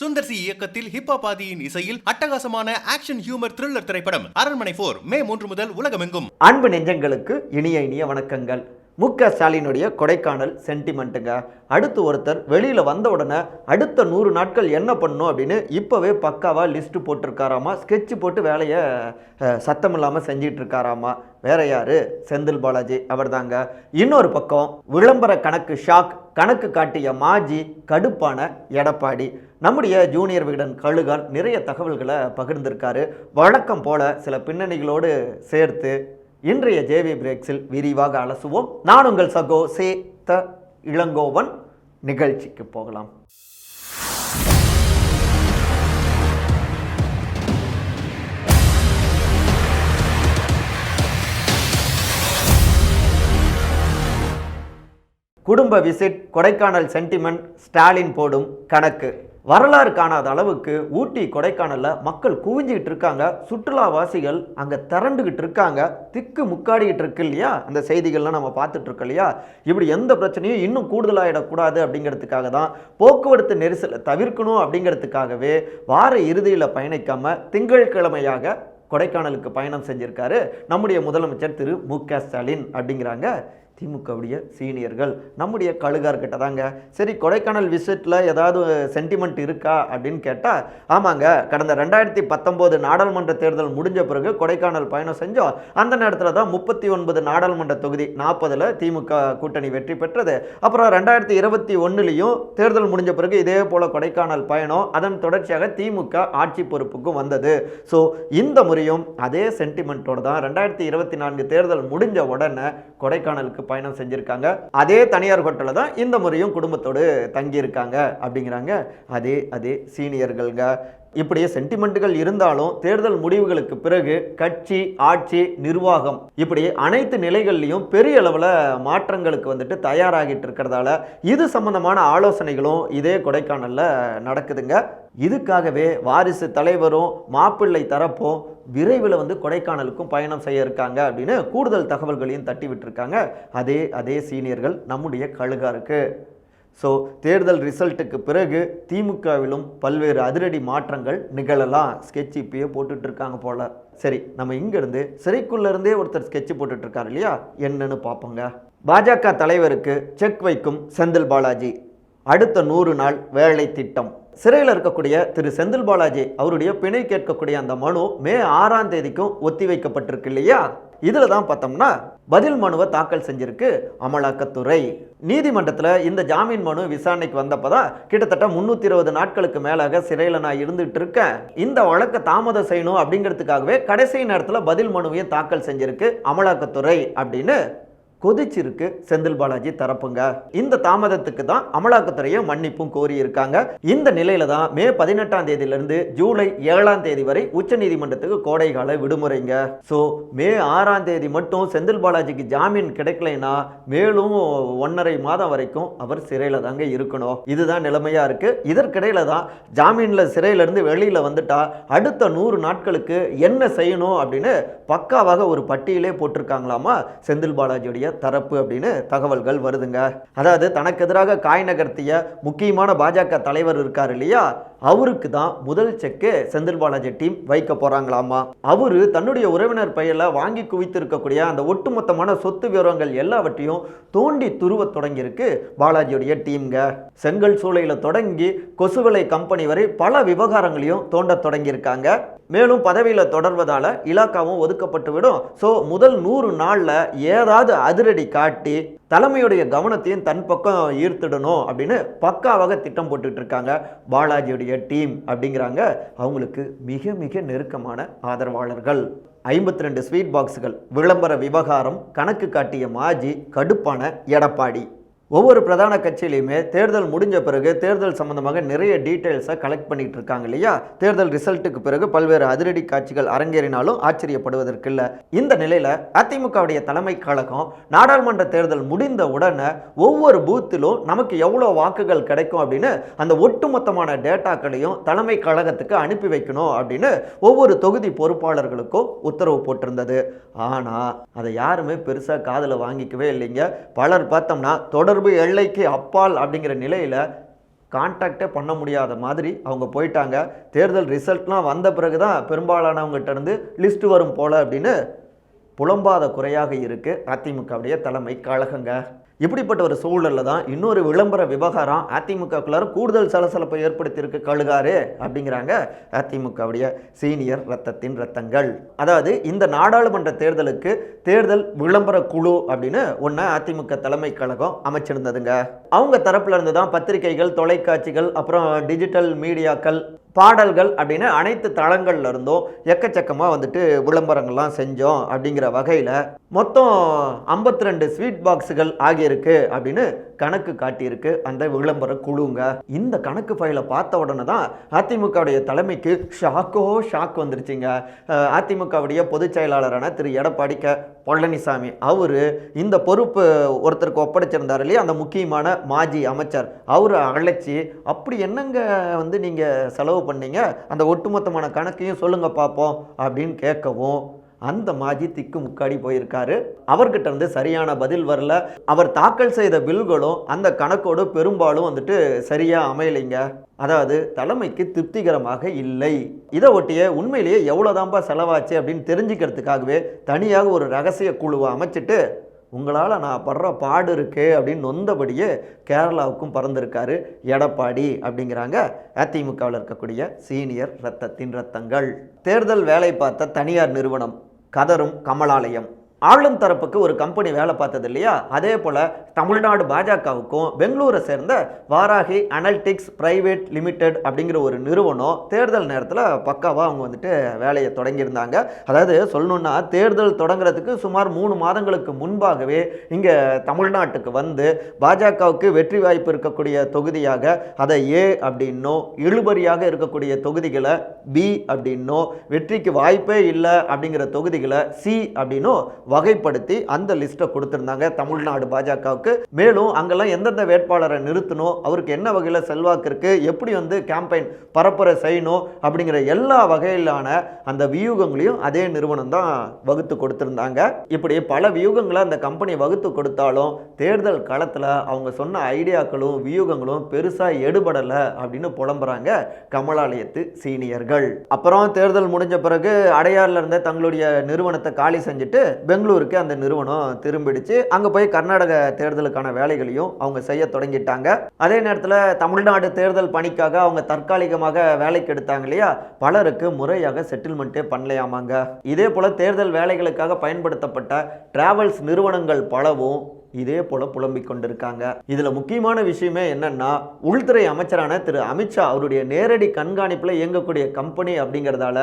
Sundar C இயக்கத்தில் Hiphop ஆதியின் இசையில் அட்டகாசமான ஆக்ஷன் ஹியூமர் த்ரில்லர் திரைப்படம் அரண்மனை போர் மே மூன்று முதல் உலகமெங்கும். அன்பு நெஞ்சங்களுக்கு இனிய இனிய வணக்கங்கள். மு க ஸ்டாலினுடைய கொடைக்கானல் சென்டிமெண்ட்டுங்க அடுத்து ஒருத்தர் வெளியில் வந்த உடனே அடுத்த நூறு நாட்கள் என்ன பண்ணும் அப்படின்னு இப்போவே பக்காவாக லிஸ்ட்டு போட்டிருக்காராமா? ஸ்கெட்சு போட்டு வேலையை சத்தம் இல்லாமல் செஞ்சிட்டு இருக்காராமா வேற யார்? செந்தில் பாலாஜி அவர்தாங்க. இன்னொரு பக்கம் விளம்பர கணக்கு ஷாக் கணக்கு காட்டிய மாஜி கடுப்பான எடப்பாடி. நம்முடைய ஜூனியர் விகடன் கழுகால் நிறைய தகவல்களை பகிர்ந்திருக்காரு. வழக்கம் போல சில பின்னணிகளோடு சேர்த்து இன்றைய ஜேவி பிரேக்ஸில் விரிவாக அலசுவோம். நான் உங்கள் சகோ சே த இளங்கோவன். நிகழ்ச்சிக்கு போகலாம். குடும்ப விசிட் கொடைக்கானல் சென்டிமெண்ட் ஸ்டாலின் போடும் கணக்கு. வரலாறு காணாத அளவுக்கு ஊட்டி கொடைக்கானலில் மக்கள் குவிஞ்சிக்கிட்டு இருக்காங்க. சுற்றுலாவாசிகள் அங்கே திரண்டுக்கிட்டு இருக்காங்க. திக்கு முக்காடிக்கிட்டு இருக்கு இல்லையா? அந்த செய்திகள்லாம் நம்ம பார்த்துட்டு இருக்கோம் இல்லையா? இப்படி எந்த பிரச்சனையும் இன்னும் கூடுதலாயிடக்கூடாது அப்படிங்கிறதுக்காக தான் போக்குவரத்து நெரிசலை தவிர்க்கணும் அப்படிங்கிறதுக்காகவே வார இறுதியில் பயணிக்காமல் திங்கட்கிழமையாக கொடைக்கானலுக்கு பயணம் செஞ்சுருக்காரு நம்முடைய முதலமைச்சர் திரு மு க ஸ்டாலின் அப்படிங்கிறாங்க. திமுகவுடைய சீனியர்கள். நம்முடைய கழுகார்கிட்ட தாங்க. சரி கொடைக்கானல் விசிட்டில் ஏதாவது சென்டிமெண்ட் இருக்கா அப்படின்னு கேட்டால் ஆமாங்க. கடந்த ரெண்டாயிரத்தி பத்தொம்போது நாடாளுமன்ற தேர்தல் முடிஞ்ச பிறகு கொடைக்கானல் பயணம் செஞ்சோம். அந்த நேரத்தில் தான் முப்பத்தி ஒன்பது நாடாளுமன்ற தொகுதி நாற்பதில் திமுக கூட்டணி வெற்றி பெற்றது. அப்புறம் ரெண்டாயிரத்தி இருபத்தி ஒன்றுலேயும் தேர்தல் முடிஞ்ச பிறகு இதே போல் கொடைக்கானல் பயணம் அதன் தொடர்ச்சியாக திமுக ஆட்சி பொறுப்புக்கும் வந்தது. ஸோ இந்த முறையும் அதே சென்டிமெண்ட்டோடு தான் ரெண்டாயிரத்தி இருபத்தி நான்கு தேர்தல் முடிஞ்ச உடனே கொடைக்கானலுக்கு பயணம் செஞ்சுருக்காங்க. அதே தனியார் ஹோட்டலில் தான் இந்த முறையும் குடும்பத்தோடு தங்கியிருக்காங்க அப்படிங்கிறாங்க. அதே அதே சீனியர்கள்ங்க இப்படியே சென்டிமெண்ட்டுகள் இருந்தாலும் தேர்தல் முடிவுகளுக்கு பிறகு கட்சி ஆட்சி நிர்வாகம் இப்படி அனைத்து நிலைகள்லையும் பெரிய அளவில் மாற்றங்களுக்கு வந்துட்டு தயாராகிட்டு இருக்கிறதால இது சம்பந்தமான ஆலோசனைகளும் இதே கொடைக்கானலில் நடக்குதுங்க. இதுக்காகவே வாரிசு தலைவரும் மாப்பிள்ளை தரப்பும் விரைவில் வந்து கொடைக்கானலுக்கும் பயணம் செய்ய இருக்காங்க அப்படின்னு கூடுதல் தகவல்களையும் தட்டி விட்டுருக்காங்க அதே அதே சீனியர்கள் நம்முடைய கழுகாருக்கு ஸோ தேர்தல் ரிசல்ட்டுக்கு பிறகு திமுகவிலும் பல்வேறு அதிரடி மாற்றங்கள் நிகழலாம். ஸ்கெட்ச் இப்பயே போட்டுட்டு இருக்காங்க போல. சரி நம்ம இங்கேருந்து சிறைக்குள்ளேருந்தே ஒருத்தர் ஸ்கெட்ச் போட்டுட்டு இருக்காரு இல்லையா? என்னன்னு பார்ப்போங்க. பாஜக தலைவருக்கு செக் வைக்கும் செந்தில் பாலாஜி. அடுத்த நூறு நாள் வேலை திட்டம். சிறையில் இருக்கக்கூடிய திரு. செந்தில் பாலாஜி அவருடைய பிணை கேட்கக்கூடிய அந்த மனு மே ஆறாம் தேதிக்கும் ஒத்தி வைக்கப்பட்டிருக்கு இல்லையா? இதில் தான் பார்த்தோம்னா பதில் மனுவை தாக்கல் செஞ்சிருக்கு அமலாக்கத்துறை. நீதிமன்றத்தில் இந்த ஜாமீன் மனு விசாரணைக்கு வந்தப்போ தான் கிட்டத்தட்ட முந்நூற்றி இருபது நாட்களுக்கு மேலாக சிறையில் நான் இருந்துகிட்டு இருக்கேன். இந்த வழக்கை தாமதம் செய்யணும் அப்படிங்கிறதுக்காகவே கடைசி நேரத்தில் பதில் மனுவையும் தாக்கல் செஞ்சிருக்கு அமலாக்கத்துறை அப்படின்னு கொதிச்சிருக்கு செந்தில் பாலாஜி தரப்புங்க. இந்த தாமதத்துக்கு தான் அமலாக்கத்துறையை மன்னிப்பும் கோரியிருக்காங்க. இந்த நிலையில தான் மே பதினெட்டாம் தேதியிலிருந்து ஜூலை ஏழாம் தேதி வரை உச்ச நீதிமன்றத்துக்கு கோடைகால விடுமுறைங்க. ஸோ மே ஆறாம் தேதி மட்டும் செந்தில் பாலாஜிக்கு ஜாமீன் கிடைக்கலைன்னா மேலும் ஒன்றரை மாதம் வரைக்கும் அவர் சிறையில் தாங்க இருக்கணும். இதுதான் நிலைமையா இருக்கு. இதற்கிடையில தான் ஜாமீன்ல சிறையிலிருந்து வெளியில் வெளியில வந்துட்டா அடுத்த நூறு நாட்களுக்கு என்ன செய்யணும் அப்படின்னு பக்காவாக ஒரு பட்டியலே போட்டிருக்காங்களாமா செந்தில் பாலாஜியுடைய தரப்பு அப்படின்னு தகவல்கள் வருதுங்க. அதாவது தனக்கு எதிராக காய் நகர்த்திய முக்கியமான பாஜக தலைவர் இருக்கார் இல்லையா? அவருக்கு தான் முதல் செக்கு செந்தில் பாலாஜி டீம் வைக்க போகிறாங்களாமா அவர் தன்னுடைய உறவினர் பெயரில் வாங்கி குவித்து இருக்கக்கூடிய அந்த ஒட்டுமொத்தமான சொத்து விவரங்கள் எல்லாவற்றையும் தோண்டி துருவ தொடங்கியிருக்கு பாலாஜியுடைய டீம்ங்க. செங்கல் சூளையில் தொடங்கி கொசுவலை கம்பெனி வரை பல விவகாரங்களையும் தோண்ட தொடங்கியிருக்காங்க. மேலும் பதவியில் தொடர்வதால் இலாக்காவும் ஒதுக்கப்பட்டு விடும் ஸோ முதல் நூறு நாளில் ஏதாவது அதிரடி காட்டி தலைமையுடைய கவனத்தையும் தன் பக்கம் ஈர்த்துடணும் அப்படின்னு பக்காவாக திட்டம் போட்டுக்கிட்டு இருக்காங்க. பாலாஜியுடைய டீம் அப்படிங்கிறாங்க. அவங்களுக்கு மிக மிக நெருக்கமான ஆதரவாளர்கள். ஐம்பத்தி ரெண்டு ஸ்வீட் பாக்ஸுகள் விளம்பர விவகாரம் கணக்கு காட்டிய மாஜி கடுப்பான எடப்பாடி. ஒவ்வொரு பிரதான கட்சியிலையுமே தேர்தல் முடிஞ்ச பிறகு தேர்தல் சம்பந்தமாக நிறைய டீட்டெயில்ஸை கலெக்ட் பண்ணிகிட்டு இருக்காங்க இல்லையா? தேர்தல் ரிசல்ட்டுக்கு பிறகு பல்வேறு அதிரடி காட்சிகள் அரங்கேறினாலும் ஆச்சரியப்படுவதற்கு இல்லை இந்த நிலையில் அதிமுகவுடைய தலைமை கழகம் நாடாளுமன்ற தேர்தல் முடிந்த உடனே ஒவ்வொரு பூத்திலும் நமக்கு எவ்வளோ வாக்குகள் கிடைக்கும் அப்படின்னு அந்த ஒட்டுமொத்தமான டேட்டாக்களையும் தலைமை கழகத்துக்கு அனுப்பி வைக்கணும் அப்படின்னு ஒவ்வொரு தொகுதி பொறுப்பாளர்களுக்கும் உத்தரவு போட்டிருந்தது. ஆனால் அதை யாருமே பெருசாக காதில் வாங்கிக்கவே இல்லைங்க. பலர் பார்த்தோம்னா தொடர்பு எல்லைக்கு அப்பால் அப்படிங்கிற நிலையில் கான்டாக்டே பண்ண முடியாத மாதிரி அவங்க போயிட்டாங்க. தேர்தல் ரிசல்ட்லாம் வந்த பிறகு தான் பெரும்பாலானவங்ககிட்ட இருந்து லிஸ்ட் வரும் போல அப்படின்னு புலம்பாத குறையாக இருக்கு. அதிமுகவுடைய தலைமை கழகங்க. இப்படிப்பட்ட ஒரு சூழலில் தான் இன்னொரு விளம்பர விவகாரம் அதிமுகக்குள்ளார கூடுதல் சலசலப்பை ஏற்படுத்தியிருக்கு கழுகாரு அப்படிங்கிறாங்க அதிமுகவுடைய சீனியர் ரத்தத்தின் ரத்தங்கள். அதாவது இந்த நாடாளுமன்ற தேர்தலுக்கு தேர்தல் விளம்பர குழு அப்படின்னு ஒன்று அதிமுக தலைமை கழகம் அமைச்சிருந்ததுங்க. அவங்க தரப்புல இருந்து தான் பத்திரிகைகள் தொலைக்காட்சிகள் அப்புறம் டிஜிட்டல் மீடியாக்கள் பாடல்கள் அப்படின்னு அனைத்து தளங்கள்ல இருந்தும் எக்கச்சக்கமாக வந்துட்டு விளம்பரங்கள்லாம் செஞ்சோம் அப்படிங்கிற வகையில் மொத்தம் ஐம்பத்தி ரெண்டு ஸ்வீட் பாக்ஸுகள் ஆகியிருக்கு அப்படின்னு கணக்கு காட்டியிருக்கு அந்த விளம்பர குழுங்க. இந்த கணக்கு ஃபைலை பார்த்த உடனே தான் அதிமுகவுடைய தலைமைக்கு ஷாக்கோ ஷாக் வந்துருச்சுங்க. அதிமுகவுடைய பொதுச் செயலாளரான திரு எடப்பாடி க பழனிசாமி. அவர் இந்த பொறுப்பு ஒருத்தருக்கு ஒப்படைச்சிருந்தார் இல்லையா அந்த முக்கியமான மாஜி அமைச்சர். அவரை அழைச்சி அப்படி என்னங்க வந்து நீங்கள் செலவு பண்ணீங்க? அந்த ஒட்டுமொத்தமான கணக்கையும் சொல்லுங்க பார்ப்போம் அப்படின்னு கேட்கவும் அந்த மாஜி திக்கு முக்காடி போயிருக்காரு. அவர்கிட்ட இருந்து சரியான பதில் வரல. அவர் தாக்கல் செய்த பில்களும் அந்த கணக்கோடு பெரும்பாலும் வந்துட்டு சரியா அமையலைங்க. அதாவது தலைமைக்கு திருப்திகரமாக இல்லை. இதை ஒட்டிய உண்மையிலேயே எவ்வளோதான்ப்பா செலவாச்சு அப்படின்னு தெரிஞ்சுக்கிறதுக்காகவே தனியாக ஒரு ரகசிய குழுவை அமைச்சிட்டு உங்களால் நான் படுற பாடு இருக்கே அப்படின்னு நொந்தபடியே கேரளாவுக்கும் பறந்திருக்காரு எடப்பாடி அப்படிங்கிறாங்க. அதிமுகவில் இருக்கக்கூடிய சீனியர் ரத்தத்தின் ரத்தங்கள். தேர்தல் வேலை பார்த்த தனியார் நிறுவனம் கதரும் கமலாலயம். ஆளும் தரப்புக்கு ஒரு கம்பெனி வேலை பார்த்தது இல்லையா? அதே போல் தமிழ்நாடு பாஜகவுக்கும் பெங்களூரை சேர்ந்த வாராகி அனல்டிக்ஸ் பிரைவேட் லிமிடெட் அப்படிங்கிற ஒரு நிறுவனம் தேர்தல் நேரத்தில் பக்காவாக அவங்க வந்துட்டு வேலையை தொடங்கியிருந்தாங்க. அதாவது சொல்லணுன்னா தேர்தல் தொடங்குறதுக்கு சுமார் மூணு மாதங்களுக்கு முன்பாகவே இங்கே தமிழ்நாட்டுக்கு வந்து பாஜகவுக்கு வெற்றி வாய்ப்பு இருக்கக்கூடிய தொகுதியாக அதை ஏ அப்படின்னோ இழுபறியாக இருக்கக்கூடிய தொகுதிகளை பி அப்படின்னோ வெற்றிக்கு வாய்ப்பே இல்லை அப்படிங்கிற தொகுதிகளை சி அப்படின்னோ வகைப்படுத்தி அந்த லிஸ்ட்டை கொடுத்துருந்தாங்க. தமிழ்நாடு பாஜகவுக்கு. மேலும் அங்கெல்லாம் எந்தெந்த வேட்பாளரை நிறுத்தணும் அவருக்கு என்ன வகையில் செல்வாக்கு இருக்குது எப்படி வந்து கேம்பெயின் பரப்புரை செய்யணும் அப்படிங்கிற எல்லா வகையிலான அந்த வியூகங்களையும் அதே நிறுவனம் தான் வகுத்து கொடுத்துருந்தாங்க. இப்படி பல வியூகங்களை அந்த கம்பெனி வகுத்து கொடுத்தாலும் தேர்தல் களத்தில் அவங்க சொன்ன ஐடியாக்களும் வியூகங்களும் பெருசாக எடுபடலை அப்படின்னு புலம்புறாங்க கமலாலயத்து சீனியர்கள். அப்புறம் தேர்தல் முடிஞ்ச பிறகு அடையாறுல இருந்த தங்களுடைய நிறுவனத்தை காலி செஞ்சுட்டு பெங்களூருக்கு அந்த நிறுவனம் திரும்பிடுச்சு. அங்கே போய் கர்நாடக தேர்தலுக்கான வேலைகளையும் அவங்க செய்ய தொடங்கிட்டாங்க. அதே நேரத்தில் தமிழ்நாடு தேர்தல் பணிக்காக அவங்க தற்காலிகமாக வேலைக்கு எடுத்தாங்க இல்லையா? பலருக்கு முறையாக செட்டில்மெண்ட்டே பண்ணலையாமாங்க. இதே போல் தேர்தல் வேலைகளுக்காக பயன்படுத்தப்பட்ட டிராவல்ஸ் நிறுவனங்கள் பலவும் இதே போல புலம்பிக் கொண்டிருக்காங்க. இதுல முக்கியமான விஷயமே என்னன்னா உள்துறை அமைச்சரான திரு அமித்ஷா அவருடைய நேரடி கண்காணிப்புல இயங்கக்கூடிய கம்பெனி அப்படிங்கறதால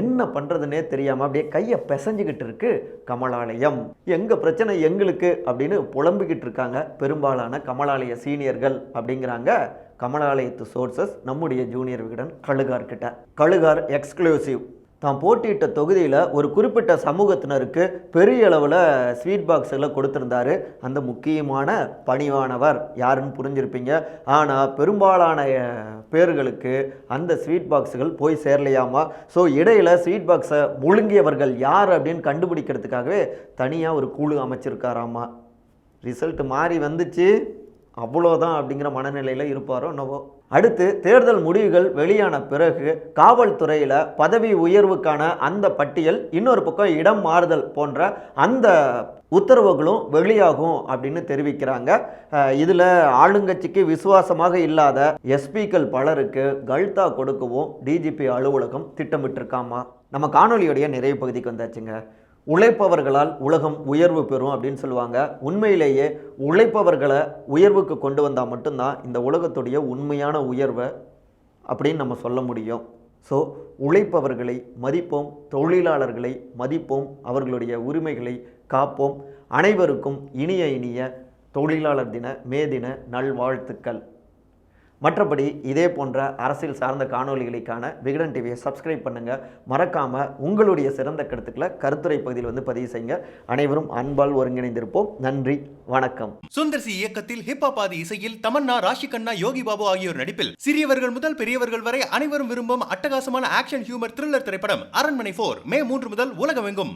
என்ன பண்றதுன்னே தெரியாம அப்படியே கையை பிசைஞ்சுக்கிட்டு இருக்கு கமலாலயம். எங்க பிரச்சனை எங்களுக்கு அப்படின்னு புலம்பிக்கிட்டு இருக்காங்க பெரும்பாலான கமலாலய சீனியர்கள் அப்படிங்கிறாங்க கமலாலயத்து சோர்சஸ் நம்முடைய ஜூனியர் விகடன் கழுகார் கிட்ட. கழுகார் எக்ஸ்க்ளூசிவ் தான் போட்டியிட்ட தொகுதியில் ஒரு குறிப்பிட்ட சமூகத்தினருக்கு பெரிய அளவில் ஸ்வீட் பாக்ஸுகளை கொடுத்துருந்தாரு. அந்த முக்கியமான பணிவானவர் யாருன்னு புரிஞ்சிருப்பீங்க. ஆனால் பெரும்பாலான பேர்களுக்கு அந்த ஸ்வீட் பாக்ஸுகள் போய் சேரலையாமா? ஸோ இடையில் ஸ்வீட் பாக்ஸை முழுங்கியவர்கள் யார் அப்படின்னு கண்டுபிடிக்கிறதுக்காகவே தனியாக ஒரு குழு அமைச்சிருக்காராமா? ரிசல்ட் மாறி வந்துச்சு. அவ்வளோதான் அப்படிங்கிற மனநிலையில் இருப்பாரோ என்னவோ? அடுத்து தேர்தல் முடிவுகள் வெளியான பிறகு காவல்துறையில் பதவி உயர்வுக்கான அந்த பட்டியல் இன்னொரு பக்கம் இடம் மாறுதல் போன்ற அந்த உத்தரவுகளும் வெளியாகும் அப்படின்னு தெரிவிக்கிறாங்க. இதில் ஆளுங்கட்சிக்கு விசுவாசமாக இல்லாத எஸ்பிக்கள் பலருக்கு கல்தா கொடுக்கவும் டிஜிபி அலுவலகம் திட்டமிட்டிருக்காமா? நம்ம காணொலியுடைய நிறைவு பகுதிக்கு வந்தாச்சுங்க. உழைப்பவர்களால் உலகம் உயர்வு பெறும் அப்படின்னு சொல்லுவாங்க. உண்மையிலேயே உழைப்பவர்களை உயர்வுக்கு கொண்டு வந்தால் மட்டும்தான் இந்த உலகத்துடைய உண்மையான உயர்வை அப்படின்னு நம்ம சொல்ல முடியும். ஸோ உழைப்பவர்களை மதிப்போம் தொழிலாளர்களை மதிப்போம் அவர்களுடைய உரிமைகளை காப்போம். அனைவருக்கும் இனிய இனிய தொழிலாளர் தின மே தின நல்வாழ்த்துக்கள். மற்றபடி இதே போன்ற அரசியல் சார்ந்த காணொளிகளுக்கான விகடன் டிவியை சப்ஸ்கிரைப் பண்ணுங்கள் மறக்காமல் உங்களுடைய சிறந்த கருத்துக்களை கருத்துரை பகுதியில் வந்து பதிவு செய்யுங்க. அனைவரும் அன்பால் ஒருங்கிணைந்திருப்போம். நன்றி வணக்கம். சுந்தர் சி இயக்கத்தில் ஹிப்ஹாப் ஆதி இசையில் தமன்னா ராஷி கண்ணா யோகி பாபு ஆகியோர் நடிப்பில். சிறியவர்கள் முதல் பெரியவர்கள் வரை அனைவரும் விரும்பும் அட்டகாசமான ஆக்ஷன் ஹியூமர் த்ரில்லர் திரைப்படம் அரண்மனை போர் மே மூன்று முதல் உலகமெங்கும்.